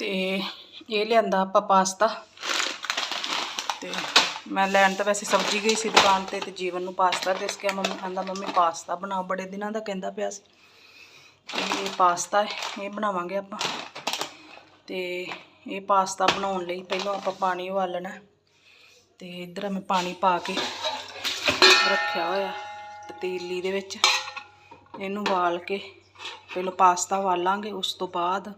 ਤੇ ਇਹ ਲਿਆਂਦਾ ਆਪਾਂ ਪਾਸਤਾ। ਤੇ ਮੈਂ ਲੈਣ ਤਾਂ ਵੈਸੇ ਸਬਜ਼ੀ ਗਈ ਸੀ ਦੁਕਾਨ ਤੇ ਤੇ ਜੀਵਨ ਨੂੰ ਪਾਸਤਾ ਦਿਸ ਗਿਆ ਮੰਮੀ ਕਹਿੰਦਾ ਮੰਮੀ, ਪਾਸਤਾ ਬਣਾਓ। ਬੜੇ ਦਿਨਾਂ ਦਾ ਕਹਿੰਦਾ ਪਿਆ ਸੀ। ਤੇ ਇਹ ਪਾਸਤਾ ਹੈ, ਇਹ ਬਣਾਵਾਂਗੇ ਆਪਾਂ। ਤੇ ਇਹ ਪਾਸਤਾ ਬਣਾਉਣ ਲਈ ਪਹਿਲਾਂ ਆਪਾਂ ਪਾਣੀ ਉਬਾਲਣਾ। ਤੇ ਇੱਧਰ ਮੈਂ ਪਾਣੀ ਪਾ ਕੇ ਰੱਖਿਆ ਹੋਇਆ ਪਤੀਲੀ ਦੇ ਵਿੱਚ। ਇਹਨੂੰ ਉਬਾਲ ਕੇ ਪਹਿਲਾਂ ਪਾਸਤਾ ਉਬਾਲਾਂਗੇ, ਉਸ ਤੋਂ ਬਾਅਦ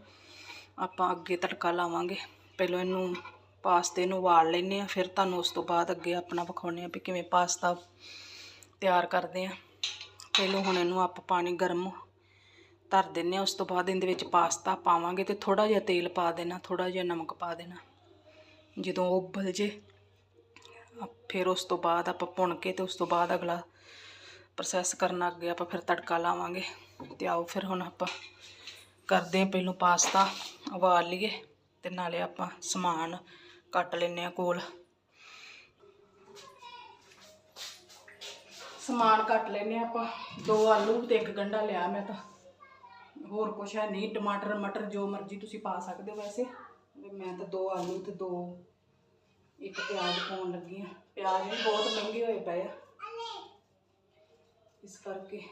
ਆਪਾਂ ਅੱਗੇ ਤੜਕਾ ਲਾਵਾਂਗੇ। ਪਹਿਲਾਂ ਇਹਨੂੰ ਪਾਸਤੇ ਨੂੰ ਉਬਾਲ ਲੈਂਦੇ ਆ ਫਿਰ ਤੁਹਾਨੂੰ ਉਸ ਤੋਂ ਬਾਅਦ ਅੱਗੇ ਆਪਣਾ ਵਿਖਾਉਂਦੇ ਆ ਵੀ ਕਿਵੇਂ ਪਾਸਤਾ ਤਿਆਰ ਕਰਦੇ ਆ ਪਹਿਲਾਂ ਹੁਣ ਇਹਨੂੰ ਆਪਾਂ ਪਾਣੀ ਗਰਮ ਧਰ ਦਿੰਨੇ ਆ ਉਸ ਤੋਂ ਬਾਅਦ ਇਹਦੇ ਵਿੱਚ ਪਾਸਤਾ ਪਾਵਾਂਗੇ ਤੇ ਥੋੜਾ ਜਿਹਾ ਤੇਲ ਪਾ ਦੇਣਾ ਥੋੜਾ ਜਿਹਾ ਨਮਕ ਪਾ ਦੇਣਾ। ਜਦੋਂ ਉਹ ਉਬਲ ਜੇ ਫਿਰ ਉਸ ਤੋਂ ਬਾਅਦ ਆਪਾਂ ਭੁੰਨ ਕੇ ਤੇ ਉਸ ਤੋਂ ਬਾਅਦ ਅਗਲਾ ਪ੍ਰੋਸੈਸ ਕਰਨਾ ਅੱਗੇ ਆਪਾਂ ਫਿਰ ਤੜਕਾ ਲਾਵਾਂਗੇ। ਤੇ ਆਓ ਫਿਰ ਹੁਣ ਆਪਾਂ ਕਰਦੇ ਹਾਂ ਪਹਿਲਾਂ ਪਾਸਤਾ, ਉਬਾਲ ਲਈਏ ਤੇ ਨਾਲੇ ਆਪਾਂ ਸਮਾਨ ਕੱਟ ਲੈਨੇ ਆ ਕੋਲ। ਸਮਾਨ ਕੱਟ ਲੈਨੇ ਆ ਆਪਾਂ। ਦੋ ਆਲੂ ਤੇ ਇੱਕ ਗੰਢਾ ਲਿਆ ਮੈਂ ਤਾਂ। ਹੋਰ ਕੁਛ ਹੈ ਨਹੀਂ, ਟਮਾਟਰ, ਮਟਰ ਜੋ ਮਰਜ਼ੀ ਤੁਸੀਂ ਪਾ ਸਕਦੇ ਹੋ ਵੈਸੇ। ਮੈਂ ਤਾਂ ਦੋ ਆਲੂ ਤੇ ਦੋ, ਇੱਕ ਪਿਆਜ਼ ਪਾਉਣ ਲੱਗੀ ਆ ਪਿਆਜ਼ ਵੀ ਬਹੁਤ ਮਹਿੰਗੇ ਹੋਏ ਪਏ ਆ। ਇਸ ਕਰਕੇ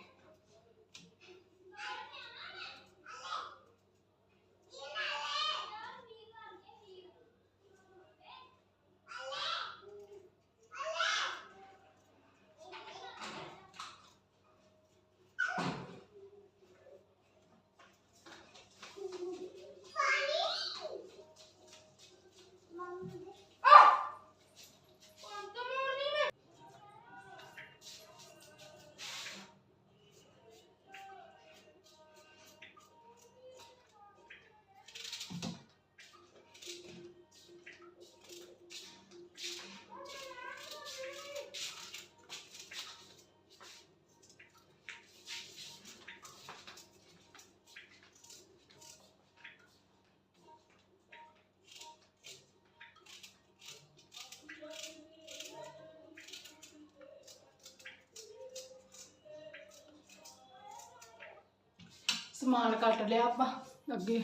ਸਮਾਨ ਕੱਟ ਲਿਆ ਆਪਾਂ। ਅੱਗੇ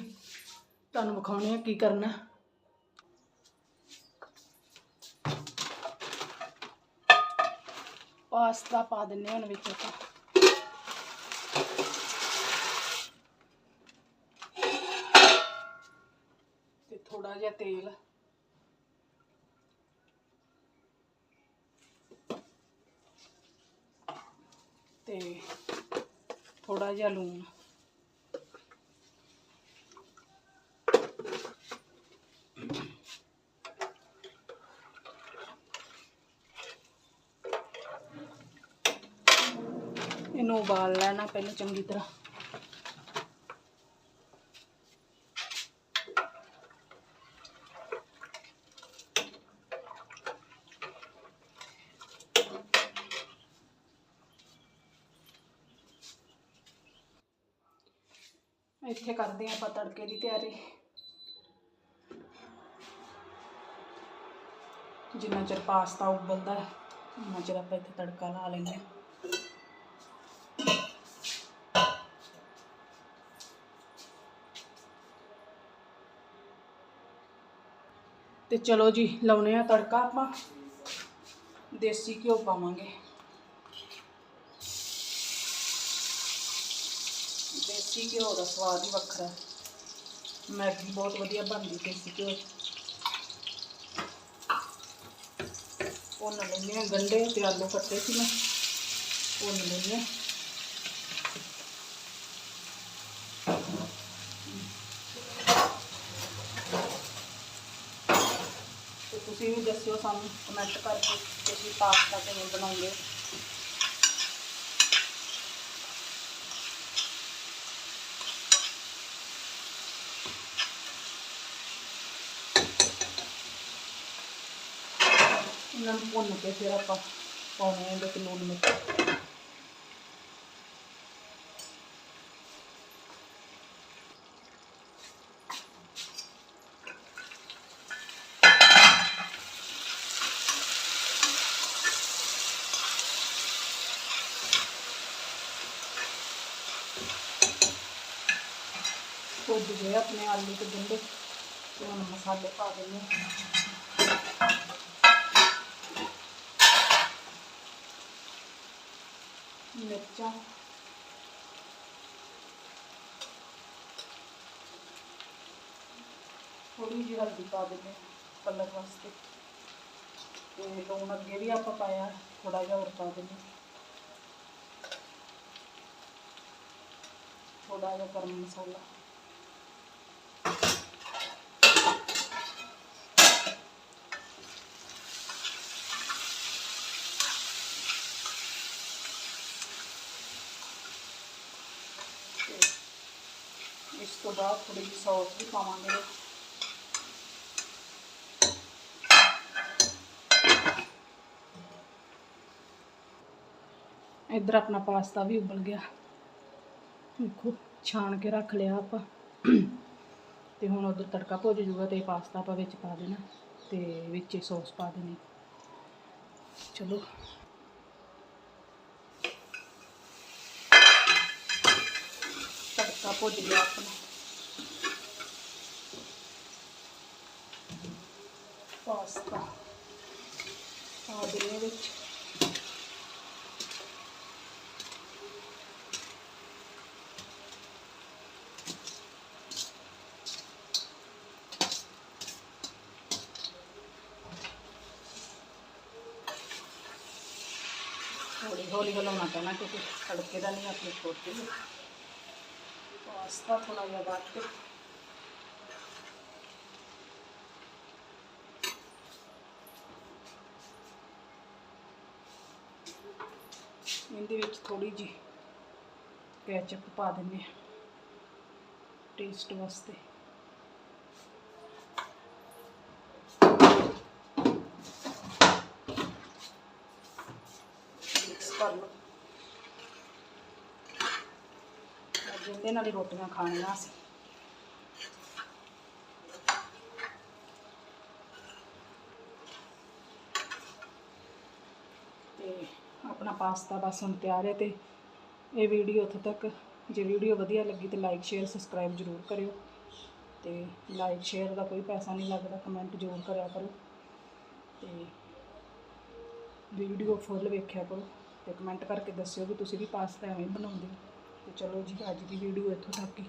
ਤੁਹਾਨੂੰ ਵਿਖਾਉਣੇ ਆ ਕੀ ਕਰਨਾ। ਪਾਸਤਾ ਪਾ ਦਿੰਨੇ ਹੁਣ ਵਿੱਚ ਆਪਾਂ। ਤੇ ਥੋੜਾ ਜਿਹਾ ਤੇਲ। ਤੇ ਥੋੜਾ ਜਿਹਾ ਲੂਣ। ਇਹਨੂੰ ਉਬਾਲ ਲੈਣਾ ਪਹਿਲਾਂ ਚੰਗੀ ਤਰ੍ਹਾਂ। ਇੱਥੇ ਕਰਦੇ ਹਾਂ ਆਪਾਂ ਤੜਕੇ ਦੀ ਤਿਆਰੀ। ਜਿੰਨਾ ਚਿਰ ਪਾਸਤਾ ਉਬਲਦਾ ਹੈ, ਉਨਾ ਚਿਰ ਆਪਾਂ ਇੱਥੇ ਤੜਕਾ ਲਾ ਲੈਂਦੇ ਹਾਂ। ਤੇ ਚਲੋ ਜੀ ਲਾਉਨੇ ਆ ਤੜਕਾ ਆਪਾਂ। ਦੇਸੀ ਘਿਓ ਪਾਵਾਂਗੇ। ਦੇਸੀ ਘਿਓ ਦਾ ਸਵਾਦ ਹੀ ਵੱਖਰਾ। ਮੈਗੀ ਬਹੁਤ ਵਧੀਆ ਬਣਦੀ ਦੇਸੀ ਘਿਓ ਭੁੰਨ ਲੈਂਦੇ ਆ ਗੰਢੇ ਤੇ ਆਲੂ ਕੱਟੇ ਸੀ ਮੈਂ। ਭੁੰਨ ਲੈਂਦੇ ਆ ਤੇ ਤੁਸੀਂ ਵੀ ਦੱਸਿਓ ਸਾਨੂੰ ਕਮੈਂਟ ਕਰਕੇ ਤੁਸੀਂ ਪਾਸਤਾ ਕਿਵੇਂ ਬਣਾਉਂਦੇ ਇਹਨਾਂ ਨੂੰ ਭੁੰਨ ਕੇ ਫਿਰ ਆਪਾਂ ਪਾਉਣੇ ਆ ਇਹਦੇ ਲੂਣ ਮਿਰਚ। ਭੁੱਜ ਗਏ ਆਪਣੇ ਆਲੂ ਤੇ ਗੰਢੇ ਤੇ ਹੁਣ ਮਸਾਲੇ ਪਾ ਦਿੰਦੇ ਹਾਂ ਮਿਰਚਾਂ ਥੋੜੀ ਜਿਹੀ ਹਲਦੀ ਪਾ ਦਿੰਦੇ ਹਾਂ ਕਲਰ ਵਾਸਤੇ ਤੇ ਲੂਣ ਅੱਗੇ ਵੀ ਆਪਾਂ ਪਾਇਆ ਥੋੜਾ ਜਿਹਾ ਹੋਰ ਪਾ ਦਿੰਦੇ ਹਾਂ। ਥੋੜਾ ਤੋਂ ਬਾਅਦ ਥੋੜੀ ਜਿਹੀ ਸੌਸ ਵੀ ਪਾਵਾਂਗੇ। ਇੱਧਰ ਆਪਣਾ ਪਾਸਤਾ ਵੀ ਉਬਲ ਗਿਆ। ਦੇਖੋ, ਛਾਣ ਕੇ ਰੱਖ ਲਿਆ ਆਪਾਂ। ਤੇ ਹੁਣ ਉਧਰ ਤੜਕਾ ਭੁੱਜ ਜੂਗਾ ਤੇ ਪਾਸਤਾ ਆਪਾਂ ਵਿੱਚ ਪਾ ਦੇਣਾ ਤੇ ਵਿੱਚ ਹੀ ਸੌਸ ਪਾ ਦੇਣੀ। ਚਲੋ। ਤੜਕਾ ਭੁੱਜ ਗਿਆ ਆਪਣਾ। ਪਾਸਤਾ। ਪਾ ਦੇਣੇ ਵਿੱਚ। ਹੌਲੀ ਹੌਲੀ ਹਿਲਾਉਣਾ ਪੈਣਾ ਕਿਉਂਕਿ ਤੜਕੇ ਦਾ ਨਹੀਂ ਆਪਣੀ ਛੋਟੀ ਪਾਸਤਾ ਥੋੜਾ ਜਿਹਾ ਵੱਧ ਇਹਦੇ ਵਿੱਚ ਥੋੜੀ ਜਿਹੀ ਕੈਚਅਪ ਪਾ ਦਿੰਦੇ ਹਾਂ ਟੇਸਟ ਵਾਸਤੇ। ਅੱਜ ਨਾਲੇ ਰੋਟੀਆਂ ਖਾਣੀਆਂ ਅਸੀਂ ਤੇ ਆਪਣਾ ਪਾਸਤਾ ਬਸ ਹੁਣ ਤਿਆਰ ਹੈ ਤੇ ਇਹ ਵੀਡੀਓ ਉੱਥੇ ਤੱਕ। ਜੇ ਵੀਡੀਓ ਵਧੀਆ ਲੱਗੀ ਤੇ ਲਾਈਕ ਸ਼ੇਅਰ ਸਬਸਕ੍ਰਾਈਬ ਜ਼ਰੂਰ ਕਰਿਓ। ਤੇ ਲਾਈਕ ਸ਼ੇਅਰ ਦਾ ਕੋਈ ਪੈਸਾ ਨਹੀਂ ਲੱਗਦਾ ਕਮੈਂਟ ਜ਼ਰੂਰ ਕਰਿਆ ਕਰੋ। ਤੇ ਵੀਡੀਓ ਫੁੱਲ ਵੇਖਿਆ ਕਰੋ ਤੇ ਕਮੈਂਟ ਕਰਕੇ ਦੱਸਿਓ ਵੀ ਤੁਸੀਂ ਵੀ ਪਾਸਤਾ ਐਵੇਂ ਬਣਾਉਂਦੇ ਹੋ। ਤੇ ਚਲੋ ਜੀ ਅੱਜ ਦੀ ਵੀਡੀਓ ਇੱਥੋਂ ਤੱਕ ਹੀ।